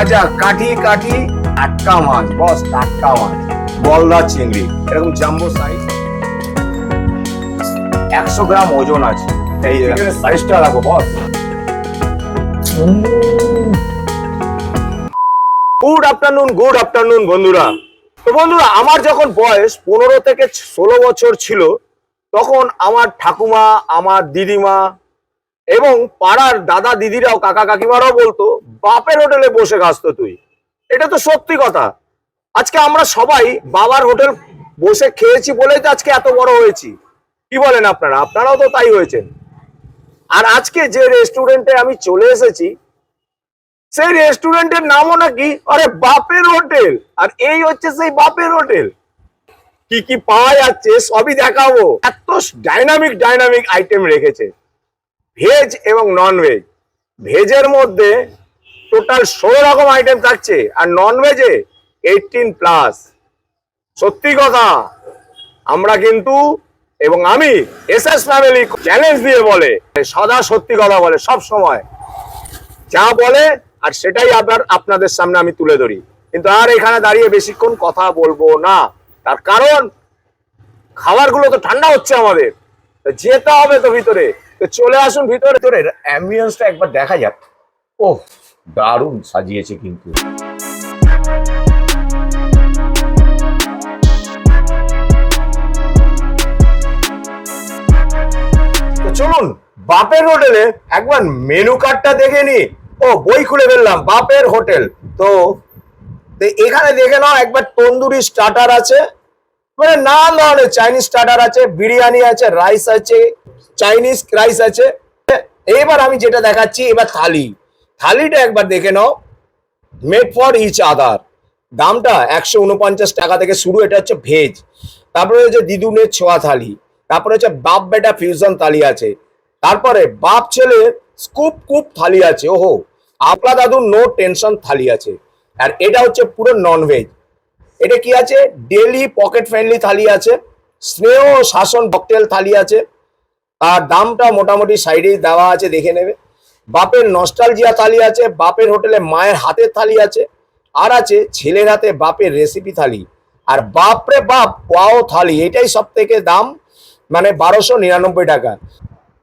ভাজা, কাঠি কাঠি টাটকা মাছ, বস টাটকা মাছ গলদা চিংড়ি, এরকম জাম্বো সাইজ একশো গ্রাম ওজন আছে। এই সাইজটা রাখো, boss. Good afternoon good afternoon বন্ধুরা। তো বন্ধুরা, আমার যখন বয়স পনেরো থেকে ষোলো বছর ছিল, তখন আমার ঠাকুমা, আমার দিদিমা এবং পাড়ার দাদা দিদিরাও কাকা কাকিমারাও বলতো, বাপের হোটেলে বসে খাসতো তুই। এটা তো সত্যি কথা। আজকে আমরা সবাই বাবার হোটেল বসে খেয়েছি বলেই তো আজকে এত বড় হয়েছি। কি বলেন আপনারা? আপনারাও তো তাই হয়েছেন। আর আজকে যে রেস্টুরেন্টে আমি চলে এসেছি, সেই রেস্টুরেন্টের নামও নাকি, আরে বাপের হোটেল। আর এই হচ্ছে সেই বাপের হোটেল। কি কি পাওয়া যাচ্ছে, সবই দেখাবো। এত ডাইনামিক ডাইনামিক আইটেম রেখেছে। ভেজ এবং নন ভেজ ভেজের মধ্যে টোটাল ষোলো রকম আইটেম থাকছে, আর নন ভেজে এইটিন প্লাস সত্যি কথা, আমরা কিন্তু এবং আমি এস এস ফ্যামিলি চ্যালেঞ্জ দিয়ে বলে, সদা সত্যি কথা বলে সব সময়। যা বলে, আর সেটাই আবার আপনাদের সামনে আমি তুলে ধরি। কিন্তু আর এখানে দাঁড়িয়ে বেশিক্ষণ কথা বলব না। তার কারণ, খাবারগুলো তো ঠান্ডা হচ্ছে আমাদের। যেতে হবে তো ভিতরে। তো চলে আসুন ভিতরে। ভিতরে অ্যাম্বিয়েন্সটা একবার দেখা যাক। ওহ, দারুণ সাজিয়েছে কিন্তু। চলুন, বাপের হোটেলে একবার মেনু কার্ডটা দেখে নি ও, বই খুলে ফেললাম, বাপের হোটেল। তো এখানে দেখে নাও, একবার তন্দুরি স্টার্টার আছে। মানে নানান ধরনের চাইনিজ স্টার্টার আছে, বিরিয়ানি আছে রাইস আছে চাইনিজ রাইস আছে। এবার আমি যেটা দেখাচ্ছি, এবার থালি। থালিটা একবার দেখে নাও। মেড ফর ইচ আদার দামটা একশো উনপঞ্চাশ টাকা থেকে শুরু, এটা হচ্ছে ভেজ তারপরে হচ্ছে দিদুনের ছোঁয়া থালি। তারপরে হচ্ছে বাপ বেটা ফিউশন থালি আছে। তারপরে বাপ ছেলে স্কুপ কুপ থালি আছে। ওহো আপলা দাদুর নো টেনশন থালি আছে। আর এটা হচ্ছে পুরো নন ভেজ এটা কি আছে? ডেলি পকেট ফ্রেন্ডলি থালি আছে। স্নেহ শাসন ককটেল থালি আছে। আর দামটা মোটামুটি সাইডে দেওয়া আছে, দেখে নেবে। বাপের নস্টালজিয়া থালি আছে, বাপের হোটেলে মায়ের হাতের থালি আছে, আর আছে ছেলের হাতে বাপের রেসিপি থালি। আর বাপরে বাপ ওয়াও থালি, এটাই সব থেকে দাম মানে বারোশো নিরানব্বই টাকা।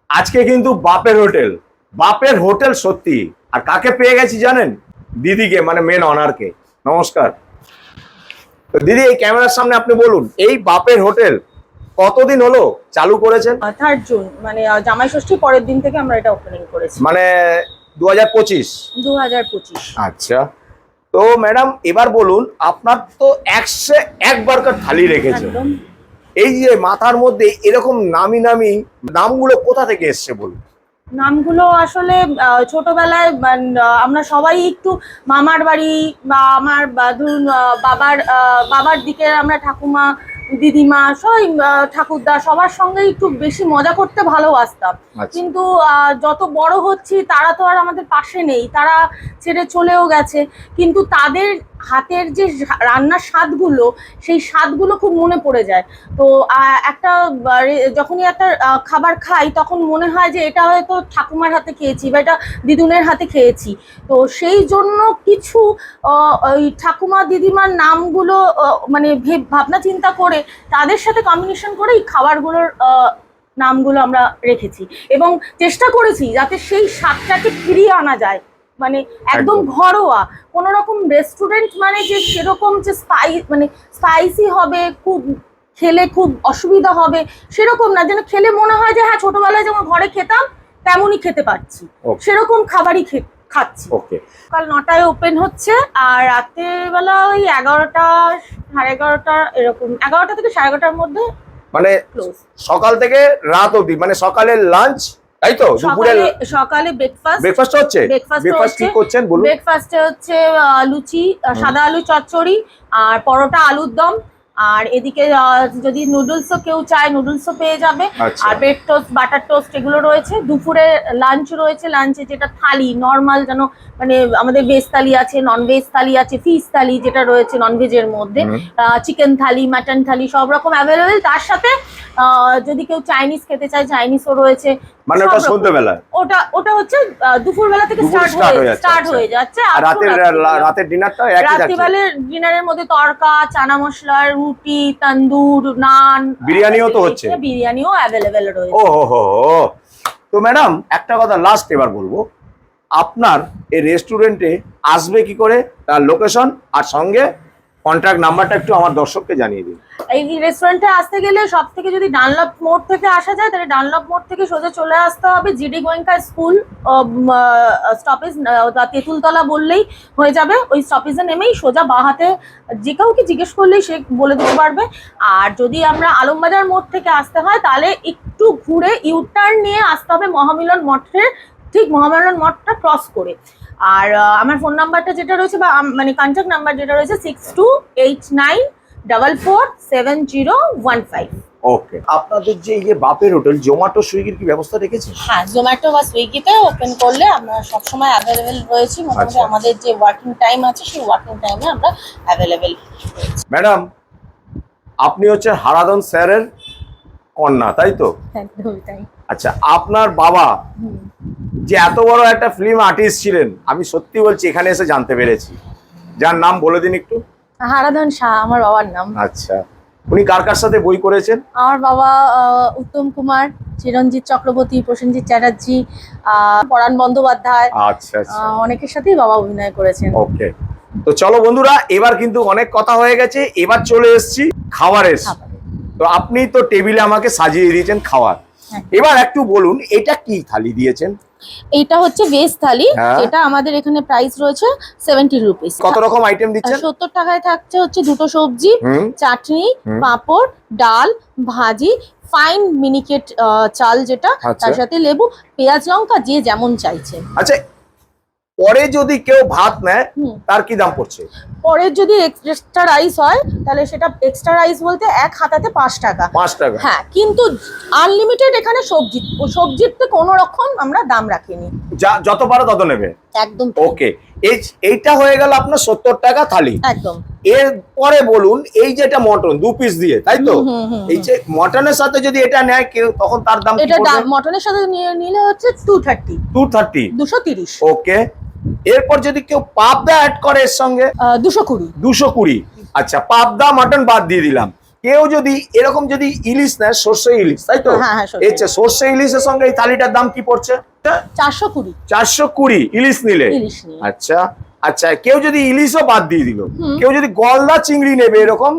আজকে কিন্তু বাপের হোটেল। বাপের হোটেল সত্যি। আর কাকে পেয়ে গেছি জানেন? দিদিকে মানে মেন অনারকে নমস্কার। দিদি, এই ক্যামেরার সামনে আপনি বলুন, এই বাপের হোটেল কতদিন হলো? চালু করেছেন? থার্ড জুন মানে জামাই ষষ্ঠীর পরের দিন থেকে আমরা এটা ওপেনিং করেছি। মানে দু হাজার পঁচিশ? দু হাজার পঁচিশ। আচ্ছা। তো ম্যাডাম এবার বলুন আপনার তো একশো একবারকার থালি রেখেছে এই যে মাথার মধ্যে এরকম নামি নামি নামগুলো কোথা থেকে এসছে বলুন? নামগুলো আসলে ছোটবেলায় মান- আমরা সবাই একটু মামার বাড়ি বা আমার ধরুন বাবার বাবার দিকে আমরা ঠাকুমা দিদিমা সবাই ঠাকুরদা সবার সঙ্গে একটু বেশি মজা করতে ভালোবাসতাম। আচ্ছা। কিন্তু আহ, যত বড় হচ্ছি তারা তো আর আমাদের পাশে নেই। তারা ছেড়ে চলেও গেছে। কিন্তু তাদের হাতের যে রান্নার স্বাদগুলো, সেই স্বাদগুলো খুব মনে পড়ে যায়। তো একটা যখনই একটা খাবার খাই, তখন মনে হয় যে এটা হয়তো ঠাকুমার হাতে খেয়েছি বা এটা দিদুনের হাতে খেয়েছি। তো সেই জন্য কিছু ওই ঠাকুমা দিদিমার নামগুলো মানে ভেব- ভাবনা চিন্তা করে তাদের সাথে কম্বিনেশন করে এই খাবারগুলোর নামগুলো আমরা রেখেছি। এবং চেষ্টা করেছি যাতে সেই স্বাদটাকে ফিরিয়ে আনা যায়। মানে একদম। ঘরোয়া। কোনো রকম রেস্টুরেন্ট মানে যে সেরকম যে স্পাই মানে স্পাইসি হবে খুব খেলে খুব অসুবিধা হবে সেরকম না। যেন খেলে মনে হয় যে হ্যাঁ ছোটবেলায় যেমন ঘরে খেতাম তেমনই খেতে পারছি. সেরকম খাবারই খাচ্ছি। ওকে সকাল নটায় ওপেন হচ্ছে আর রাতের বেলা ওই এগারোটা সাড়ে এগারোটা এরকম এগারোটা থেকে সাড়ে এগারোটার মধ্যে মানে সকাল থেকে রাত অবধি মানে সকালের লাঞ্চ তাই তো দুপুরে সকালে ব্রেকফাস্ট ব্রেকফাস্ট হচ্ছে? ব্রেকফাস্ট কি করছেন বলুন? ব্রেকফাস্টে হচ্ছে লুচি সাদা আলু চচ্চড়ি আর পরোটা আলুর দম। আর এদিকে যদি নুডলসও কেউ চায় নুডলসও পেয়ে যাবে। আচ্ছা। আর ব্রেড টোস্ট বাটার টোস্ট এগুলো রয়েছে। দুপুরে লাঞ্চ রয়েছে। লাঞ্চে যেটা থালি নর্মাল যেন মানে আমাদের ভেজ থালি আছে নন ভেজ থালি আছে ফিশ থালি যেটা রয়েছে নন ভেজের মধ্যে। চিকেন থালি মাটন থালি সব রকম অ্যাভেলেবেল তার সাথে আহ, যদি কেউ চাইনিজ খেতে চায় চাইনিজও রয়েছে। মানে ওটা। সন্ধ্যেবেলা ওটা ওটা হচ্ছে দুপুর বেলা থেকে স্টার্ট হয়ে স্টার্ট আচ্ছা। হয়ে যাচ্ছে আর রাতের রাতের ডিনারটা একই থাকছে রাত্রিবেলার ডিনারের মধ্যে তড়কা চানা মশলা রুটি তন্দুর নান বিরিয়ানিও তো হচ্ছে। বিরিয়ানিও অ্যাভেলেবেল রয়েছে ও হো। তো ম্যাডাম একটা কথা লাস্ট এবার বলব আপনার এই রেস্টুরেন্টে আসবে কি করে তার লোকেশন আর সঙ্গে কন্ট্যাক্ট নাম্বারটা একটু আমার দর্শককে জানিয়ে দিন। এই রেস্টুরেন্টে আসতে গেলে সব থেকে যদি ডানলপ মোড় থেকে আসা যায়, তাহলে ডানলপ মোড় থেকে সোজা চলে আসতে হবে GD Goenka school stoppage Tetultala বললেই হয়ে যাবে। ওই স্টপেজে নেমেই সোজা বাহাতে যে কাউকে জিজ্ঞেস করলেই সে বলে দিতে পারবে। আর যদি আমরা আলমবাজার মোড় থেকে আসতে হয়, তাহলে একটু ঘুরে ইউটার্ন নিয়ে আসতে হবে মহামিলন মঠের, ঠিক মহামিলন মঠটা ক্রস করে। আর আমার ফোন নাম্বারটা যেটা রয়েছে বা মানে কন্ট্যাক্ট নাম্বার যেটা রয়েছে six two eight nine double four seven zero one five okay আপনাদের যে এই যে বাপের হোটেল জোম্যাটো সুইগির কি ব্যবস্থা রেখেছেন? হ্যাঁ জোম্যাটো বা সুইগিতে ওপেন করলে আমরা সবসময় অ্যাভেলেবেল রয়েছি। মোটামুটি আচ্ছা। আমাদের যে ওয়ার্কিং টাইম আছে সেই ওয়ার্কিং টাইমে আমরা অ্যাভেলেবেল ম্যাডাম আপনি হচ্ছে হারাদন স্যারের কন্যা তাই তো? একদমই তাই। আচ্ছা আপনার বাবা যে এত বড় একটা ফিল্ম আর্টিস্ট ছিলেন আমি সত্যি বলছি এখানে এসে জানতে পেরেছি। যার নাম বলে দিন একটু। হারাধন শাহ আমার বাবার নাম। আচ্ছা উনি কার কার সাথে বই করেছেন? আমার বাবা উত্তম কুমার চিরঞ্জিত চক্রবর্তী প্রসেনজিৎ চ্যাটার্জি পরাণ বন্দ্যোপাধ্যায় আচ্ছা আচ্ছা। অনেকের সাথেই বাবা অভিনয় করেছেন। ওকে তো চলো বন্ধুরা এবার কিন্তু অনেক কথা হয়ে গেছে এবার চলে এসেছি খাবারের। খাবারে। তো আপনি তো টেবিলে আমাকে সাজিয়ে দিয়েছেন খাবার হ্যাঁ। এবার একটু বলুন এটা কি থালি দিয়েছেন? এটা হচ্ছে ভেজ থালি হ্যাঁ। এটা আমাদের এখানে প্রাইস রয়েছে সেভেন্টি রুপিস কত রকম আইটেম দিচ্ছেন? সত্তর টাকায় থাকছে হচ্ছে দুটো সবজি চাটনি পাপড় ডাল ভাজি ফাইন মিনিকেট চাল যেটা আচ্ছা। তার সাথে লেবু পেঁয়াজ লঙ্কা যে যেমন চাইছে আচ্ছা পরে যদি কেউ ভাত নেয় তার কি দাম পড়ছে? পরে যদি এক্সট্রা রাইস হয় তাহলে সেটা এক্সট্রা রাইস বলতে এক হাতাতে পাঁচ টাকা। পাঁচ টাকা। হ্যাঁ কিন্তু আনলিমিটেড এখানে সবজি সবজিতে কোনো রকম আমরা দাম রাখিনি। যা যত পারো তত নেবে। একদম। ওকে এই এইটা হয়ে গেল আপনার সত্তর টাকা থালি। একদম। এরপরে বলুন এই যেটা মটন দু পিস দিয়ে তাই তো? এই যে মটনের সাথে যদি এটা নেয় কেউ তখন তার দাম এটা মটনের সাথে নিয়ে নিলে হচ্ছে টু থার্টি টু থার্টি দুশো তিরিশ। ওকে এরপর যদি কেউ পাবদা অ্যাড করে এর সঙ্গে? দুশো কুড়ি। দুশো কুড়ি। আচ্ছা পাবদা মাটন বাদ দিয়ে দিলাম। কেউ যদি এরকম যদি ইলিশ নেয় সর্ষে ইলিশ তাই তো? সর্ষে আচ্ছা সর্ষে ইলিশের সঙ্গে এই থালিটার দাম কি পড়ছে? চারশো কুড়ি। চারশো কুড়ি ইলিশ নিলে? আচ্ছা আচ্ছা কেউ যদি ইলিশও বাদ দিয়ে দিল কেউ যদি গলদা চিংড়ি নেবে এরকম?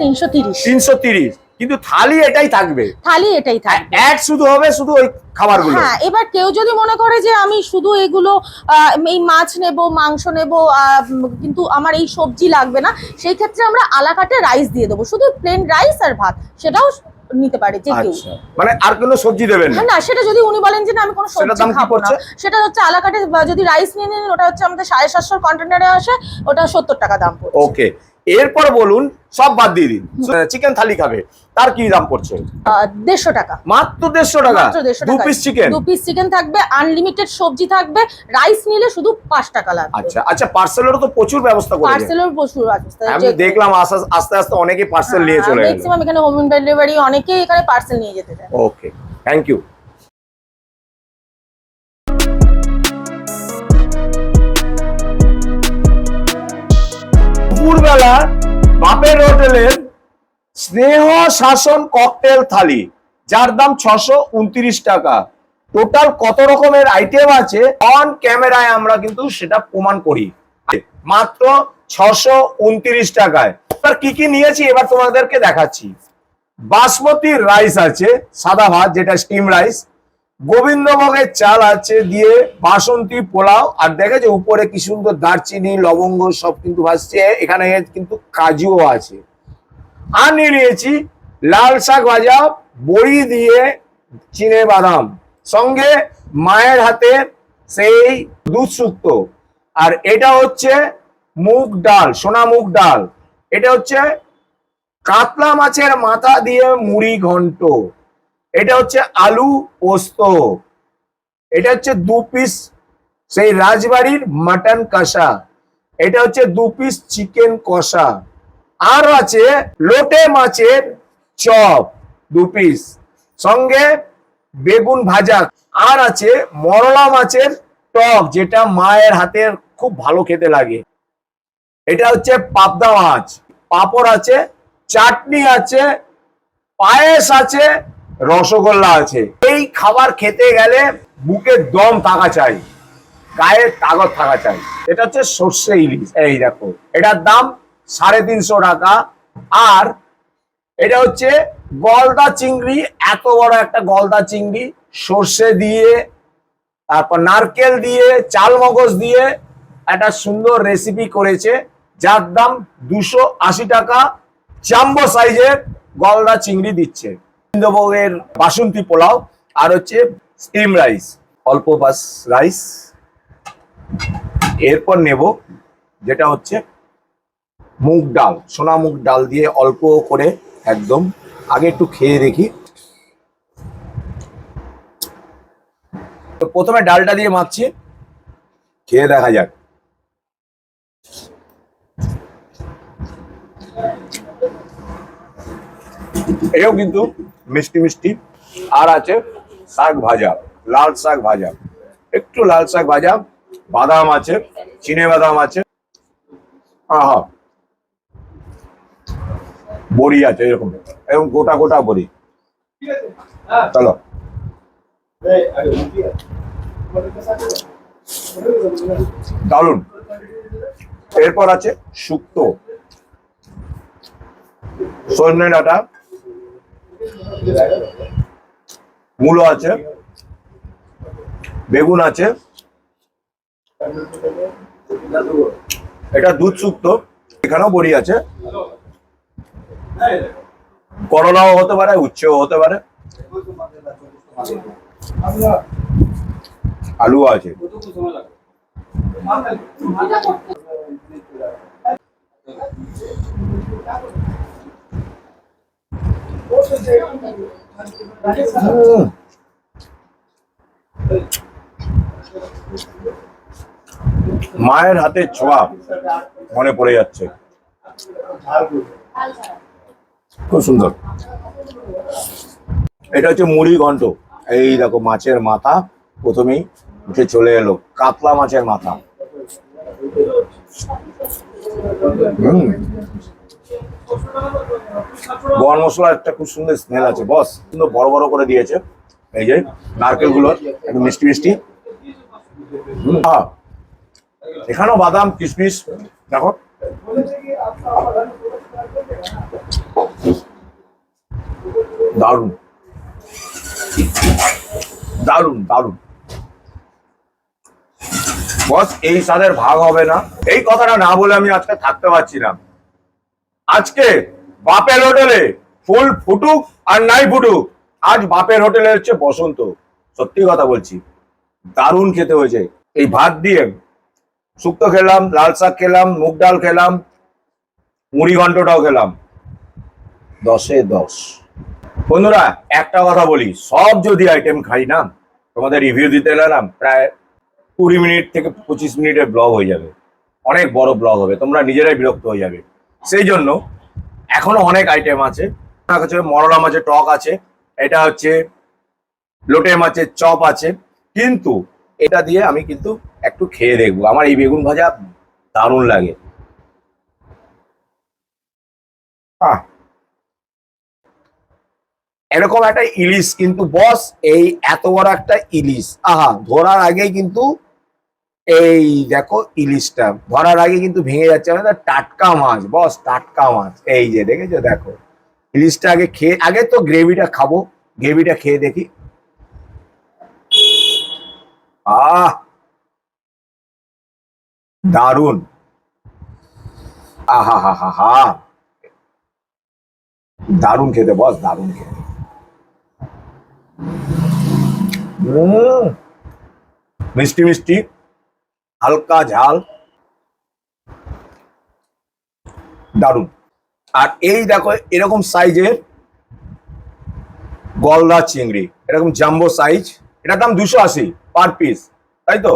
তিনশো তিরিশ। তিনশো তিরিশ। কিন্তু থালি এটাই থাকবে। থালি এটাই থাকবে। অ্যাড শুধু হবে শুধু ওই খাবারগুলো। হ্যাঁ এবার কেউ যদি মনে করে যে আমি শুধু এগুলো এই মাছ নেব মাংস নেব কিন্তু আমার এই সবজি লাগবে না সেই ক্ষেত্রে আমরা আলাকাটে রাইস দিয়ে দেবো। শুধু প্লেন রাইস আর ভাত সেটাও নিতে পারে যে কেউ। আচ্ছা। মানে আর কোনো সবজি দেবেন না? হ্যাঁ না সেটা যদি উনি বলেন যে না আমি কোনো সবজি খাব না। সেটা হচ্ছে আলাকাটে যদি রাইস নিয়ে নিন ওটা হচ্ছে আমাদের সাড়ে সাতশোর কন্টেনারে আসে ওটা সত্তর টাকা দাম পড়ছে। ওকে এরপর বলুন সব বাদ দিয়ে দিন। চিকেন থালি খাবে। তার কি দাম পড়ছে? দেড়শো টাকা। মাত্র দেড়শো টাকা? দু পিস চিকেন দু পিস চিকেন থাকবে আনলিমিটেড সবজি থাকবে। রাইস নিলে শুধু পাঁচ টাকা লাগবে। আচ্ছা আচ্ছা পার্সেলেরও তো প্রচুর ব্যবস্থা করে পার্সেলের প্রচুর আছে আমি দেখলাম আস্তে আস্তে অনেকে পার্সেল নিয়ে চলে গেল। ম্যাক্সিমাম এখানে হোম ডেলিভারি অনেকেই এখানে পার্সেল নিয়ে যেতে চায়। ওকে থ্যাংক ইউ দুপুরবেলা বাপের হোটেলের স্নেহ শাসন ককটেল থালি, যার দাম ছশো টাকা। টোটাল কত রকমের আইটেম আছে? অন ক্যামেরায় আমরা কিন্তু সেটা প্রমাণ করি। মাত্র ছশো উনত্রিশ টাকায়। এবার কি কি নিয়েছি? এবার তোমাদেরকে দেখাচ্ছি। বাসমতি রাইস আছে, সাদা ভাত, যেটা স্টিম রাইস গোবিন্দভোগের চাল আছে দিয়ে বাসন্তী পোলাও, আর দেখা যায় উপরে কি সুন্দর দারচিনি, লবঙ্গ সব কিন্তু ভাসছে, এখানে কিন্তু কাজুও আছে। আর নিয়ে নিয়েছি, লাল শাক ভাজা, বড়ি দিয়ে চিনে বাদাম। সঙ্গে মায়ের হাতে সেই দুধ শুক্তো। আর এটা হচ্ছে মুগ ডাল, সোনা মুগ ডাল। এটা হচ্ছে কাতলা মাছের মাথা দিয়ে মুড়ি ঘন্ট। এটা হচ্ছে আলু পোস্ত। এটা হচ্ছে দু পিস সেই রাজবাড়ির মাটন কষা। এটা হচ্ছে দু পিস চিকেন কষা। আর আছে লোটে মাছের চপ দু পিস সঙ্গে বেগুন ভাজা। আর আছে মরলা মাছের টক, যেটা মায়ের হাতের খুব ভালো খেতে লাগে। এটা হচ্ছে পাবদা মাছ। পাঁপড় আছে, চাটনি আছে, পায়েস আছে রসগোল্লা আছে। এই খাবার খেতে গেলে বুকে দম থাকা চাই, গায়ে তাগত থাকা চাই। এটা হচ্ছে সর্ষে ইলিশ। এই দেখো, এটার দাম সাড়ে তিনশো টাকা। আর এটা হচ্ছে গলদা চিংড়ি, এত বড় একটা গলদা চিংড়ি। সর্ষে দিয়ে, তারপর নারকেল দিয়ে চাল মগজ দিয়ে একটা সুন্দর রেসিপি করেছে, যার দাম দুশো আশি টাকা। জাম্বো সাইজের গলদা চিংড়ি দিচ্ছে। গোবিন্দভোগের বাসন্তী পোলাও আর হচ্ছে স্টিম রাইস অল্প বাস রাইস এরপর নেব যেটা হচ্ছে মুগ ডাল, সোনা মুগ ডাল দিয়ে অল্প করে একদম। আগে একটু খেয়ে দেখি। প্রথমে ডালটা দিয়ে মাখছি, খেয়ে দেখা যাক। এও কিন্তু মিষ্টি মিষ্টি। আর আছে শাক ভাজা, লাল শাক ভাজা। একটু লাল শাক ভাজা, বাদাম আছে, চিনে বাদাম আছে। আহা। বড়ি আছে এরকম। এবং গোটা গোটা বড়ি। চলো। দারুণ এরপর আছে শুক্তো। সজনে ডাটা মূলো আছে, বেগুন আছে। এটা দুধ শুক্তো এখানেও বড়ি আছে। করলাও হতে পারে, উচ্ছেও হতে পারে। আলু আছে। মায়ের হাতে ছোঁয়া মনে পড়ে যাচ্ছে। খুব সুন্দর। এটা হচ্ছে মুড়ি ঘন্ট। এই দেখো, মাছের মাথা প্রথমেই উঠে চলে এলো। কাতলা মাছের মাথা। হুম। গরম মশলা একটা খুব সুন্দর স্মেল আছে বস সুন্দর বড় বড় করে দিয়েছে। এই যে, নারকেলগুলো একটু মিষ্টি মিষ্টি। এখানেও বাদাম, কিশমিশ, দেখো। দারুণ দারুণ দারুণ বস এই স্বাদের ভাগ হবে না। এই কথাটা না বলে আমি আজকে থাকতে পারছি না। আজকে বাপের হোটেলে ফুল ফুটুক আর নাই ফুটুক, আজ বাপের হোটেলে হচ্ছে বসন্ত। সত্যি কথা বলছি, দারুণ খেতে হয়েছে। এই ভাত দিয়ে শুক্তো খেলাম, লাল শাক খেলাম, মুগ ডাল খেলাম, মুড়ি ঘন্টটাও খেলাম। দশে দশ। বন্ধুরা, একটা কথা বলি, সব যদি আইটেম খাই না, তোমাদের রিভিউ দিতে গেলাম প্রায় কুড়ি মিনিট থেকে পঁচিশ মিনিটের ব্লগ হয়ে যাবে। অনেক বড় ব্লগ হবে, তোমরা নিজেরাই বিরক্ত হয়ে যাবে। সেই জন্য এখনও অনেক আইটেম আছে। আমার কাছে মরলা মাছের টক আছে, এটা হচ্ছে লোটে মাছের চপ আছে। কিন্তু এটা দিয়ে আমি কিন্তু একটু খেয়ে দেখব। আমার এই বেগুন ভাজা দারুণ লাগে। এরকম একটা ইলিশ কিন্তু বস, এই এত বড় একটা ইলিশ। আহা, ধরার আগেই কিন্তু এই দেখো ইলিশটা ধরার আগে কিন্তু ভেঙে যাচ্ছে মানে টাটকা মাছ, বস টাটকা মাছ। এই যে দেখেছ, দেখো। ইলিশটা আগে খেয়ে, আগে তো গ্রেভিটা খাব, গ্রেভিটা খেয়ে দেখি। আহ! দারুণ আহা হা হা হা দারুণ খেতে, বস দারুণ খেতে। মিষ্টি মিষ্টি। হালকা ঝাল। দারুণ আর এই দেখো, এরকম সাইজের গলদা চিংড়ি, এরকম জাম্বো সাইজ এটার দাম দুশো আশি পার পিস তাই তো?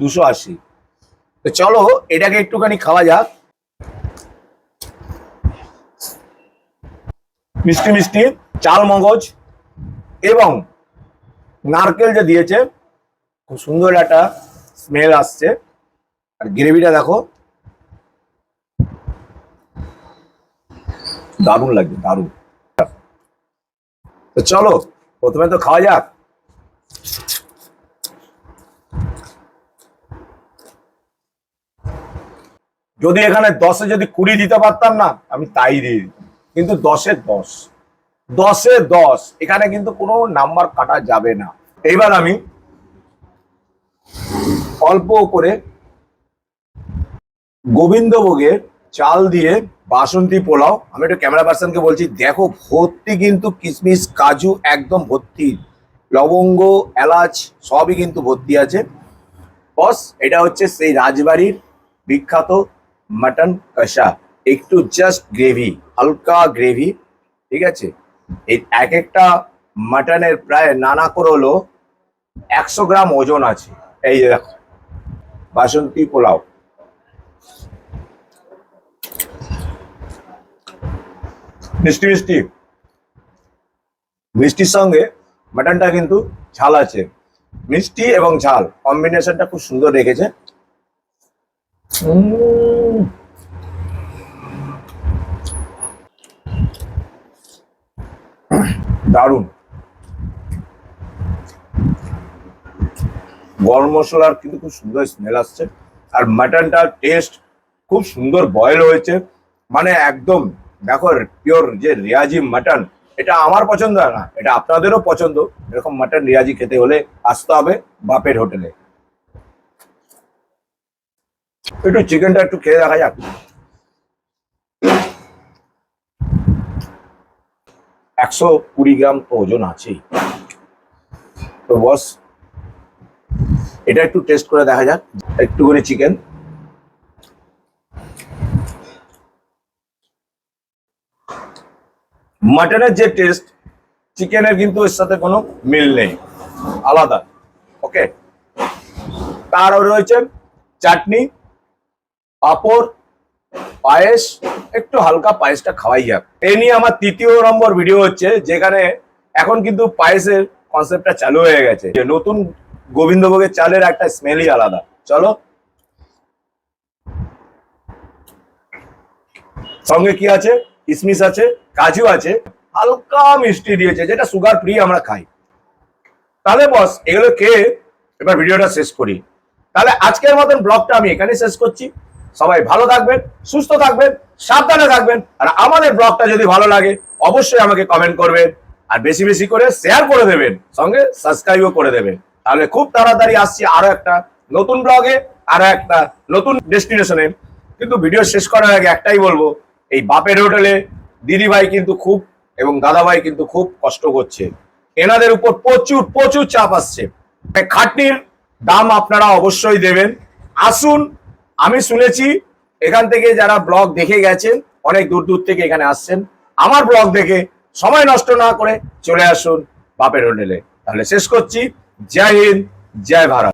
দুশো আশি। তো চলো, এটাকে একটুখানি খাওয়া যাক। মিষ্টি মিষ্টি, চাল মগজ এবং নারকেল যে দিয়েছে, খুব সুন্দর একটা স্মেল আসছে। আর গ্রেভিটা দেখো। দারুণ লাগছে দারুণ। তো চলো, প্রথমে তো খাওয়া যাক। যদি এখানে দশে যদি কুড়ি দিতে পারতাম না, আমি তাই দিয়ে দিতাম। কিন্তু দশে দশ। দশে দশ, এখানে কিন্তু কোনো নাম্বার কাটা যাবে না। এইবার আমি অল্প করে গোবিন্দভোগের চাল দিয়ে বাসন্তী পোলাও। আমি একটু ক্যামেরা পার্সনকে বলছি, দেখো ভর্তি কিন্তু কিশমিশ, কাজু একদম ভর্তি। লবঙ্গ, এলাচ, সবই কিন্তু ভর্তি আছে। বস, এটা হচ্ছে সেই রাজবাড়ির বিখ্যাত মাটন কষা। একটু জাস্ট গ্রেভি হালকা গ্রেভি ঠিক আছে? এই এক একটা মাটনের প্রায় নানা করে হলো একশো গ্রাম ওজন আছে। এই যে দেখো, বাসন্তী পোলাও। মিষ্টি মিষ্টি। মিষ্টির সঙ্গে মাটনটা কিন্তু ঝাল আছে। মিষ্টি এবং ঝাল কম্বিনেশনটা খুব সুন্দর রেখেছে। দারুণ। গরম মশলার কিন্তু খুব সুন্দর স্মেল আসছে। আর মাটনটার টেস্ট খুব সুন্দর বয়েল হয়েছে। মানে একদম, দেখো পিওর যে রিয়াজি মাটন এটা আমার পছন্দ না, এটা আপনাদেরও পছন্দ। এরকম মাটন রিয়াজি খেতে হলে আসতে হবে বাপের হোটেলে। একটু চিকেনটা একটু খেয়ে দেখা যাক। একশো কুড়ি গ্রাম ওজন আছেই। তো বস এটা একটু টেস্ট করে দেখা যাক একটু করে চিকেন মাটনের যে টেস্ট চিকেনের কিন্তু এর সাথে কোনো মিল নেই, আলাদা ওকে তার রয়েছে চাটনি, পাঁপড়, পায়েস, একটু হালকা পায়েসটা খাওয়াই যাক। এ নিয়ে আমার তৃতীয় নম্বর ভিডিও হচ্ছে, যেখানে এখন কিন্তু পায়েসের কনসেপ্টটা চালু হয়ে গেছে। যে নতুন গোবিন্দভোগের চালের একটা স্মেলই আলাদা। চলো। সঙ্গে কি আছে? কিসমিস আছে, কাজু আছে, হালকা মিষ্টি দিয়েছে, যেটা সুগার ফ্রি আমরা খাই। তাহলে বস এগুলো খেয়ে এবার ভিডিওটা শেষ করি। তাহলে আজকের মতন ব্লগটা আমি এখানে শেষ করছি। সবাই ভালো থাকবেন, সুস্থ থাকবেন, সাবধানে থাকবেন, আর আমাদের ব্লগটা যদি ভালো লাগে, অবশ্যই আমাকে কমেন্ট করবেন, আর বেশি বেশি করে শেয়ার করে দেবেন, সঙ্গে সাবস্ক্রাইবও করে দেবেন। তাহলে খুব তাড়াতাড়ি আসছি আরও একটা নতুন ব্লগে আরও একটা নতুন ডেস্টিনেশনে কিন্তু ভিডিও শেষ করার আগে একটাই বলব, এই বাপের হোটেলে দিদিভাই কিন্তু খুব এবং দাদাভাই কিন্তু খুব কষ্ট করছে। এনাদের উপর প্রচুর প্রচুর চাপ আসছে। খাটনির দাম আপনারা অবশ্যই দেবেন। আসুন, আমি শুনেছি এখান থেকে যারা ব্লগ দেখে গেছেন, অনেক দূর দূর থেকে এখানে আসছেন, আমার ব্লগ দেখে সময় নষ্ট না করে চলে আসুন বাপের হোটেলে। তাহলে শেষ করছি। জয় হিন্দ জয় ভারত।